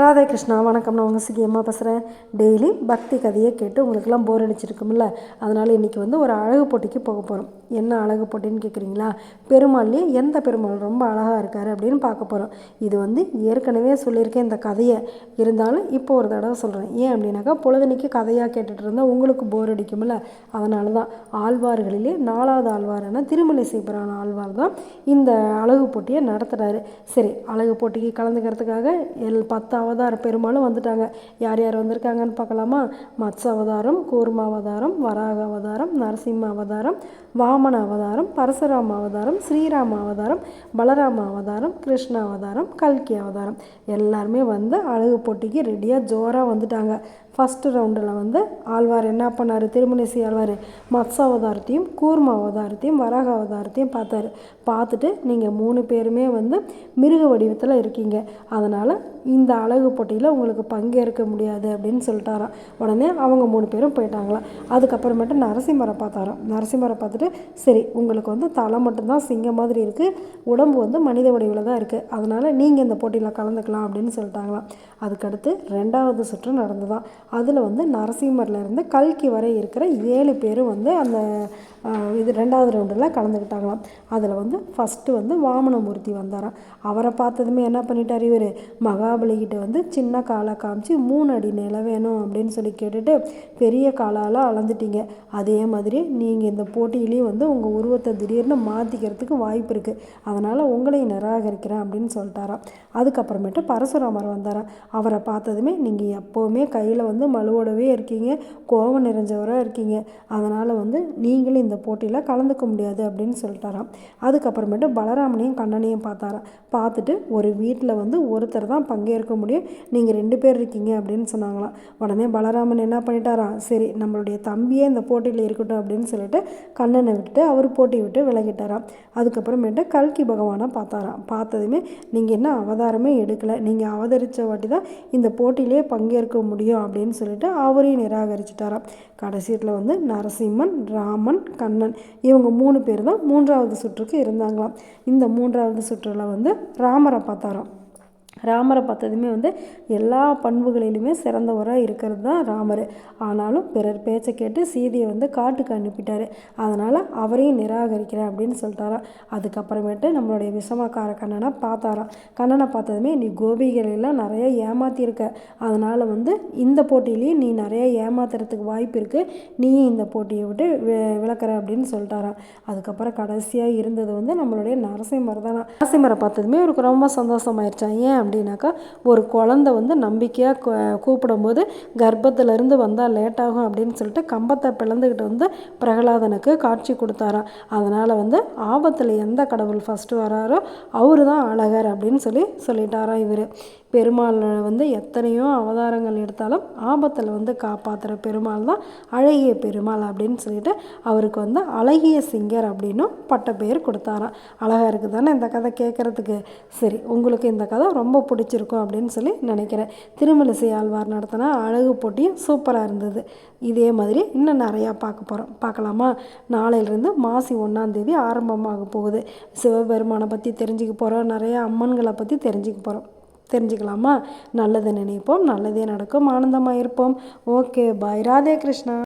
ராதே கிருஷ்ணா வணக்கம். நான் உங்கள் சிகியம்மா பேசுகிறேன் டெய்லி பக்தி கதையை கேட்டு உங்களுக்கெல்லாம் போர் அடிச்சிருக்கும்ல? அதனால் இன்றைக்கி வந்து ஒரு அழகு போட்டிக்கு போக போகிறோம் என்ன அழகு போட்டின்னு கேட்குறீங்களா பெருமாள்லேயே எந்த பெருமாள் ரொம்ப அழகாக இருக்கார் அப்படின்னு பார்க்க போகிறோம் இது வந்து ஏற்கனவே சொல்லியிருக்கேன் இந்த கதையை. இருந்தாலும் இப்போ ஒரு தடவை சொல்கிறேன் ஏன் அப்படின்னாக்கா பொழுதுனைக்கு கதையாக கேட்டுட்டு இருந்தால் உங்களுக்கு போர் அடிக்கும்ல? அதனால தான் ஆழ்வார்களிலே நாலாவது ஆழ்வாரான திருமலை சீப்பரான ஆழ்வார் தான் இந்த அழகு போட்டியை நடத்துகிறாரு சரி அழகு போட்டிக்கு கலந்துக்கிறதுக்காக எல் பத்தாவது அவதார பெருமாளும் வந்துட்டாங்க. யார் யார் வந்திருக்காங்கன்னு பார்க்கலாமா? மத்ச அவதாரம் கூர்ம அவதாரம் வராக அவதாரம் நரசிம்ம அவதாரம் வாமன அவதாரம் பரசுராம அவதாரம் ஸ்ரீராம அவதாரம் பலராம அவதாரம் கிருஷ்ண அவதாரம் கல்கி அவதாரம். எல்லாருமே வந்து அழகு போட்டிக்கு ரெடியாக ஜோராக வந்துட்டாங்க. ஃபஸ்ட்டு ரவுண்டில் வந்து ஆழ்வார் என்ன பண்ணார்? திருமணிசி ஆழ்வார் மத்ச அவதாரத்தையும் கூர்ம அவதாரத்தையும் வராக அவதாரத்தையும் பார்த்தாரு. பார்த்துட்டு நீங்கள் மூணு பேருமே வந்து மிருக வடிவத்தில் இருக்கீங்க. அதனால் இந்த அழகு போட்டியில் உங்களுக்கு பங்கேற்க முடியாது அப்படின்னு சொல்லிட்டாராம். உடனே அவங்க மூணு பேரும் போயிட்டாங்களாம். அதுக்கப்புறமேட்டு நரசிம்மரை பார்த்தாராம். நரசிம்மரை பார்த்துட்டு சரி உங்களுக்கு வந்து தலை மட்டும்தான் சிங்கம் மாதிரி இருக்குது உடம்பு வந்து மனித வடிவில் தான் இருக்குது அதனால் நீங்கள் இந்த போட்டியில் கலந்துக்கலாம் அப்படின்னு சொல்லிட்டாங்களாம். அதுக்கடுத்து ரெண்டாவது சுற்று நடந்ததான் அதில் வந்து நரசிம்மர்லேருந்து கல்கி வரை இருக்கிற ஏழு பேரும் வந்து அந்த இது ரெண்டாவது ரவுண்டில் கலந்துக்கிட்டாங்களாம் அதில் வந்து ஃபஸ்ட்டு வந்து வாமனமூர்த்தி வந்தாராம். அவரை பார்த்ததுமே என்ன பண்ணிட்டார் இவர்? மகாபலிகிட்ட வந்து சின்ன காலை காமிச்சு மூணு அடி நில வேணும் அப்படின்னு சொல்லி கேட்டுட்டு பெரிய காலால் அளந்துட்டீங்க. அதே மாதிரி நீங்கள் இந்த போட்டியிலையும் வந்து உங்கள் உருவத்தை திடீர்னு மாற்றிக்கிறதுக்கு வாய்ப்பு இருக்குது அதனால் உங்களையும் நிராகரிக்கிறேன் அப்படின்னு சொல்லிட்டாராம். அதுக்கப்புறமேட்டு பரசுராமர் வந்தாராம். அவரை பார்த்ததுமே நீங்கள் எப்போவுமே கையில் வந்து மழுவோடவே இருக்கீங்க. கோவம் நிறைஞ்சவராக இருக்கீங்க. அதனால் வந்து நீங்களும் இந்த போட்டியில் கலந்துக்க முடியாது அப்படின்னு சொல்லிட்டாராம். அதுக்கப்புறமேட்டு பலராமனையும் கண்ணனையும் பார்த்தாராம். பார்த்துட்டு ஒரு வீட்டில் வந்து ஒருத்தர் தான் பங்கேற்க முடியும். நீங்கள் ரெண்டு பேர் இருக்கீங்க அப்படின்னு சொன்னாங்களாம். உடனே பலராமன் என்ன பண்ணிட்டாராம்? சரி நம்மளுடைய தம்பியே இந்த போட்டியில் இருக்கட்டும் அப்படின்னு சொல்லிட்டு கண்ணனை விட்டுட்டு அவர் போட்டி விட்டு விலகிட்டாராம். அதுக்கப்புறமேட்டு கல்கி பகவானை பார்த்தாராம். பார்த்ததுமே நீங்கள் என்ன அவதாரமே எடுக்கலை. நீங்கள் அவதரித்த வாட்டி தான் இந்த போட்டியிலே பங்கேற்க முடியும் அப்படின்னு சொல்லிட்டு அவரையும் நிராகரிச்சிட்டாராம். கடைசியில் வந்து நரசிம்மன் ராமன் கண்ணன் இவங்க மூணு பேர் தான் மூன்றாவது சுற்றுக்கு இருந்தாங்களாம். இந்த மூன்றாவது சுற்றில் வந்து ராமரை பார்த்தாராம். ராமரை பார்த்ததுமே வந்து எல்லா பண்புகளிலுமே சிறந்தவராக இருக்கிறது தான் ராமர். ஆனாலும் பிறர் பேச்சை கேட்டு சீதையை வந்து காட்டுக்கு அனுப்பிட்டார். அதனால் அவரையும் நிராகரிக்கிறேன் அப்படின்னு சொல்லிட்டாராம். அதுக்கப்புறமேட்டு நம்மளுடைய விஷமக்கார கண்ணனை பார்த்தாராம். கண்ணனை பார்த்ததுமே நீ கோபிகளெல்லாம் நிறைய ஏமாற்றியிருக்க அதனால் வந்து இந்த போட்டியிலையும் நீ நிறைய ஏமாத்துறதுக்கு வாய்ப்பு இருக்குது நீயும் இந்த போட்டியை விட்டு விளக்குற அப்படின்னு சொல்லிட்டாராம். அதுக்கப்புறம் கடைசியாக இருந்தது வந்து நம்மளுடைய நரசிம்மர் தான் நரசிம்மரை பார்த்ததுமே அவருக்கு ரொம்ப சந்தோஷமாயிருச்சான் ஏன் அப்படின்னாக்கா ஒரு குழந்த வந்து நம்பிக்கையாக கூப்பிடும்போது கர்ப்பத்திலேருந்து வந்தால் லேட் ஆகும் அப்படின்னு சொல்லிட்டு கம்பத்தை பிளந்துக்கிட்டு வந்து பிரகலாதனுக்கு காட்சி கொடுத்தாராம். அதனால் வந்து ஆபத்தில் எந்த கடவுள் ஃபஸ்ட்டு வராரோ அவரு தான் அழகர் அப்படின்னு சொல்லி சொல்லிட்டாராம் இவர். பெருமாள் வந்து எத்தனையோ அவதாரங்கள் எடுத்தாலும் ஆபத்தில் வந்து காப்பாற்றுற பெருமாள் தான் அழகிய பெருமாள் அப்படின்னு சொல்லிட்டு அவருக்கு வந்து அழகிய சிங்கர் அப்படின்னும் பட்ட பேர் கொடுத்தாராம். அழகாக இருக்குது தானே இந்த கதை கேட்குறதுக்கு சரி உங்களுக்கு இந்த கதை ரொம்ப பிடிச்சிருக்கும் அப்படின்னு சொல்லி நினைக்கிறேன். திருமலிசை ஆழ்வார் நடத்தின அழகு போட்டியும் சூப்பராக இருந்தது. இதே மாதிரி இன்னும் நிறையா பார்க்க போகிறோம் பார்க்கலாமா? நாளையிலேருந்து மாசி ஒன்றாந்தேதி ஆரம்பமாக போகுது. சிவபெருமானை பற்றி தெரிஞ்சுக்க போகிறோம் நிறையா அம்மன்களை பற்றி தெரிஞ்சுக்க போகிறோம் தெரிஞ்சுக்கலாமா? நல்லதை நினைப்போம் நல்லதே நடக்கும். ஆனந்தமாக இருப்போம் ஓகே பாய். ராதே கிருஷ்ணா.